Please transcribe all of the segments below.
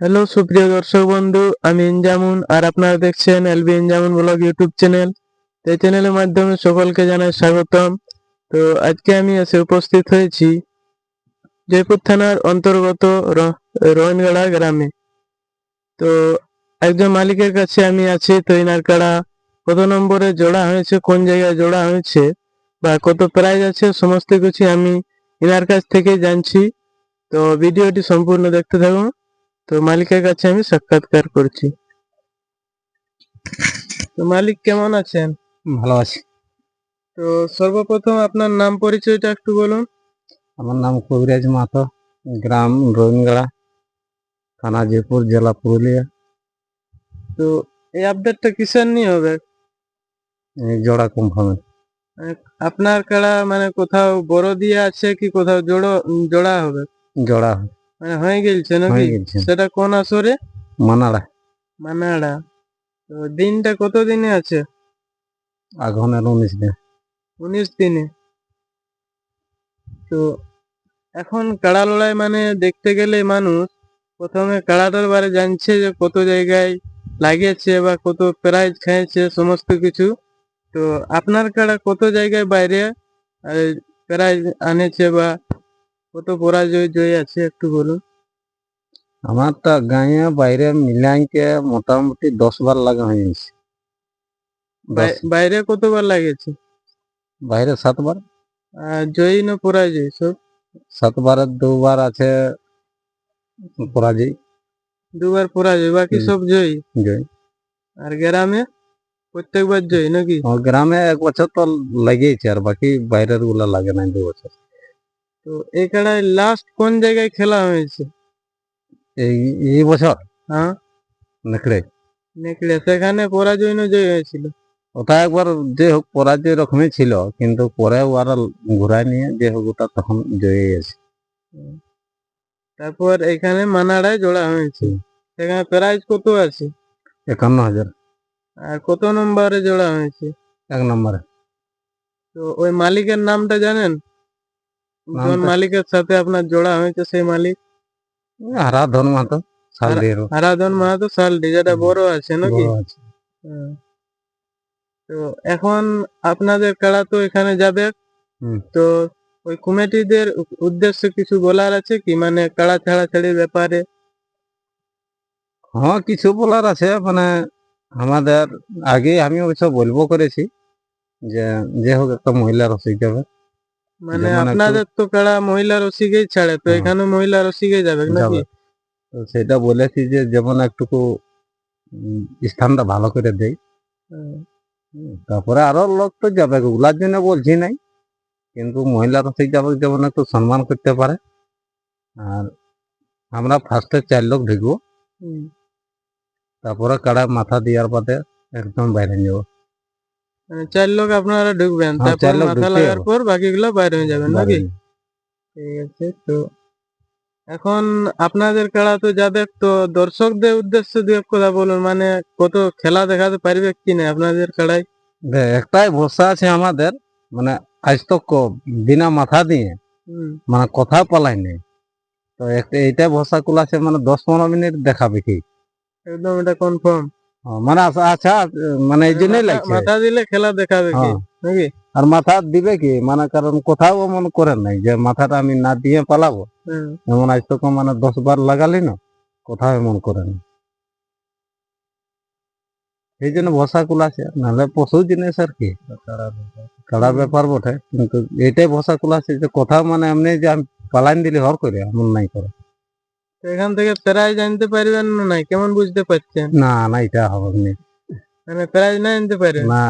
Hello সুপ্রিয় দর্শক বন্ধু, আমি ইনজামুন আর আপনারা দেখছেন LB Injamun blog YouTube channel. এই চ্যানেলের মাধ্যমে সকলকে জানাই স্বাগতম। তো আজকে আমি এসে উপস্থিত হয়েছি জয়পুর থানার অন্তর্গত রোহনগড়া গ্রামে। তো একজন মালিকের কাছে আমি আছি, তো ইনার কাড়া কত নম্বরে জোড়া হয়েছে, কোন জায়গায় জোড়া হয়েছে, বা কত প্রাইজ আছে, সমস্ত কিছু আমি ইনার কাছ থেকে জানছি। তো ভিডিওটি সম্পূর্ণ দেখতে থাকুন। তো মালিকের কাছে আমি সাক্ষাৎকার করছি। তো মালিক কেমন আছেন? ভালো আছি। তো সর্বপ্রথম আপনার নাম পরিচয়টা একটু বলুন। আমার নাম কবিরাজ মাথা গ্রাম রোহিনগড়া থানা জয়পুর জেলা পুরুলিয়া। তো এই আপডেটটা কিসের নিয়ে হবে? জোড়া কনফার্মের আপনার কাড়া মানে কোথাও বড় দিয়ে আছে কি কোথাও জোড়ো জোড়া হবে? জোড়া মানে হয়ে গেছে নাকি? সেটা কোন আসরে? মানাড়া। মানাড়া। তো দিনটা কত দিনে আছে? আঘনের উনিশ দিন। উনিশ দিনে। তো এখন কাড়া লড়াই মানে দেখতে গেলে মানুষ প্রথমে কাড়াটার বারে জানছে যে কত জায়গায় লাগিয়েছে বা কত প্রাইজ খাইছে সমস্ত কিছু। তো আপনার কাড়া কত জায়গায় বাইরে প্রাইজ আনেছে বা কত পরাজয় জয় আছে একটু বলুন। আমারটা গাঁয়ে বাইরে মিলাইকে মোটামুটি দশ বার লাগা হয়ে গেছে। বাইরে কতবার লাগিয়েছে বাইরে সাতবার। জয়ী না পরাজয় সব? সাতবারের দুবার আছে পরাজয়। দুবার পরাজয় বাকি সব জয়ী? জয়। আর গ্রামে? প্রত্যেকবার জয়ী নাকি? গ্রামে এক বছর তো লাগিয়েছে আর বাকি বাইরেরগুলা লাগে নাই দু বছর। তো এই খেলায় লাস্ট কোন জায়গায় খেলা হয়েছে? এই এই বছর? হ্যাঁ। নেকড়ে। নেকড়ে সেখানে পরাজয় না জয় হয়েছিল? ওটা একবার যে হোক পরাজয় রকমই ছিল কিন্তু পরে ওরা ঘুরায় নিয়ে যে হোক ওটা তখন জয়ে গেছে। তারপর এখানে মানাড়ায় জোড়া হয়েছে। সেখানে প্রাইজ কত আছে? একান্ন হাজার। আর কত নম্বরে জোড়া হয়েছে? এক নম্বরে। তো ওই মালিকের নামটা জানেন? কোন মালিকের সাথে আপনার জোড়া হয়েছে সেই মালিক? হারা ধন মাতো সাল দিয়ে হারাধন মাহাতো সালডি যেটা বড় আছে নাকি। তো এখন আপনাদের কাড়া তো এখানে যাবে? তো ওই কমিটিদের উদ্দেশ্যে কিছু বলার আছে কি? মানে কাড়া ছাড়া ছাড়ির ব্যাপারে? হ্যাঁ কিছু বলার আছে মানে আমাদের আগে আমি অবশ্য বলব করেছি যে যে হোক একটা মহিলার অসুবিধা যাবে মানে আপনাদের তো কাড়া মহিলা রসিকেই ছাড়ে তো। এখানে মহিলা রসিকেই যাবে নাকি? তো সেটা বলেছি যে যেমন একটুকু স্থানটা ভালো করে দেই। তারপরে আরও লোক তো যাবে ওগুলার জন্য বলছি নাই। কিন্তু মহিলা রসিক যাবে যেমন একটু সম্মান করতে পারে। আর আমরা ফার্স্টে চার লোক ঢুকবো। তারপরে কাড়া মাথা দেওয়ার বাদে একদম বাইরে যাব মানে চার লোক আপনারা ঢুকবেন হ্যাঁ, তারপর মাথা লাগার পর বাকিগুলো বাইরে হয়ে যাবেন নাকি? ঠিক আছে তো এখন আপনাদের কাড়া তো যাদের তো দর্শকদের উদ্দেশ্যে দু এক কথা বলুন মানে কত খেলা দেখাতে পারবে কি না আপনাদের দে, একটাই ভরসা আছে আমাদের মানে আজ তো বিনা মাথা দিয়ে মানে কথা পালাই নেই তো এইটাই ভরসা কুল আছে মানে দশ পনেরো মিনিট দেখাবে কি? একদম এটা কনফার্ম মানে আচ্ছা মানে এই জন্যই লাগছে। মাথা দিলে খেলা দেখাবে কি? হ্যাঁ। নাকি? আর মাথা দিবে কি? মানে কারণ কোথাও মন করেন নাই যে মাথাটা আমি না দিয়ে পালাবো। এমন আজ তো মানে দশ বার লাগালি না কোথাও এমন করে করেন এই জন্য ভসা কুল আছে। নাহলে পশু জিনিস আর কি? কাড়া ব্যাপার বটে। কিন্তু এইটাই ভসা কুল আছে যে কোথাও মানে এমনি যে আমি পালাইন দিলে হর করে এমন নাই করে। এখান থেকে প্রাইজ আনতে পারবেন না নাই? কেমন বুঝতে পারছেন? না না এটা হবে না। মানে প্রাইজ না আনতে পারবেন? না।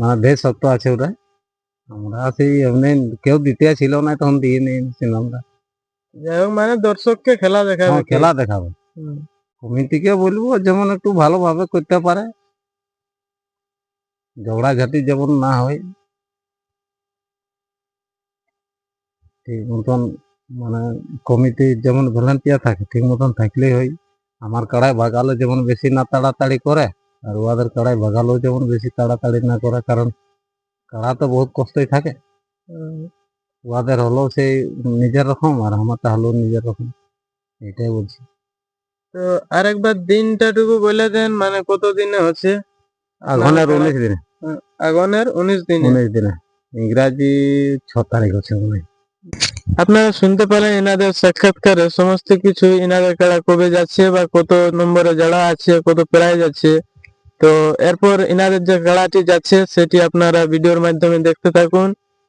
মানে বেশ শক্ত আছে ওটা। আমরা সেই এমনি কেউ দিতে ছিল না তখন দিয়ে নিয়েছিলাম আমরা। যাই হোক মানে দর্শককে খেলা দেখাবে। হ্যাঁ, খেলা দেখাবো। কমিটিকে বলব যেমন একটু ভালোভাবে করতে পারে। ঝগড়াঝাটি যেমন না হয়। ঠিক মতন মানে কমিটি যেমন ভলেন্টিয়ার থাকে ঠিক মতন থাকলেই হয়। আমার কাড়ায় ভাগালো যেমন বেশি না তাড়াতাড়ি করে আর ওদের কাড়ায় ভাগালো যেমন বেশি তাড়াতাড়ি না করে কারণ কাড়া তো বহুত কষ্টই থাকে। ওদের হলো সেই নিজের রকম আর আমারটা হলো নিজের রকম এটাই বলছি। তো আরেকবার দিনটাটুকু বলে দেন মানে কত দিনে হচ্ছে আগুনের উনিশ দিনে। আগুনের উনিশ দিনে। উনিশ দিনে। ইংরাজি ছ তারিখ হচ্ছে মনে হয়। আপনারা শুনতে পেলেন এনাদের সাক্ষাৎকারে সমস্ত কিছু এনাদের কারা কবে যাচ্ছে বা কত নম্বরে যারা আছে, কত প্রায় যাচ্ছে। তো এরপর এনাদের যে গাড়াটি যাচ্ছে, সেটি আপনারা ভিডিওর মাধ্যমে দেখতে থাকুন।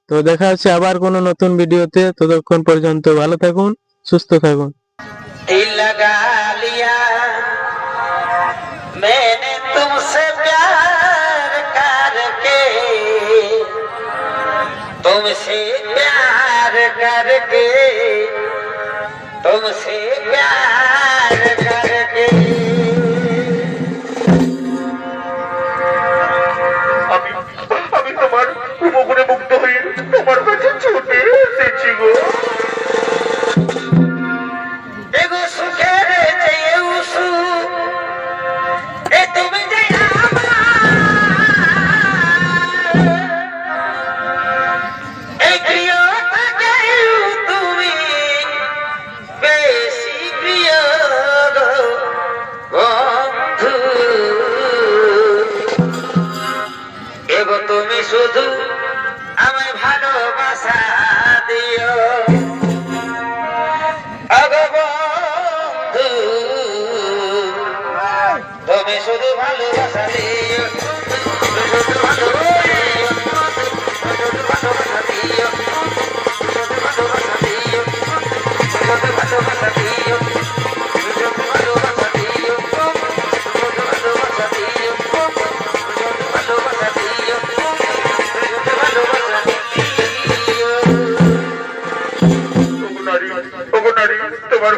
তো দেখা হচ্ছে আবার কোনো নতুন ভিডিওতে। ততক্ষণ পর্যন্ত ভালো থাকুন, সুস্থ থাকুন। तुमसे प्यार करके শুধু আমায় ভালোবাসা দিও।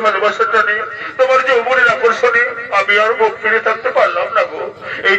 ভালোবাসাটা নেই তোমার যৌবনের আকর্ষণে আমি আর মুখ ফিরে থাকতে পারলাম না গো। এই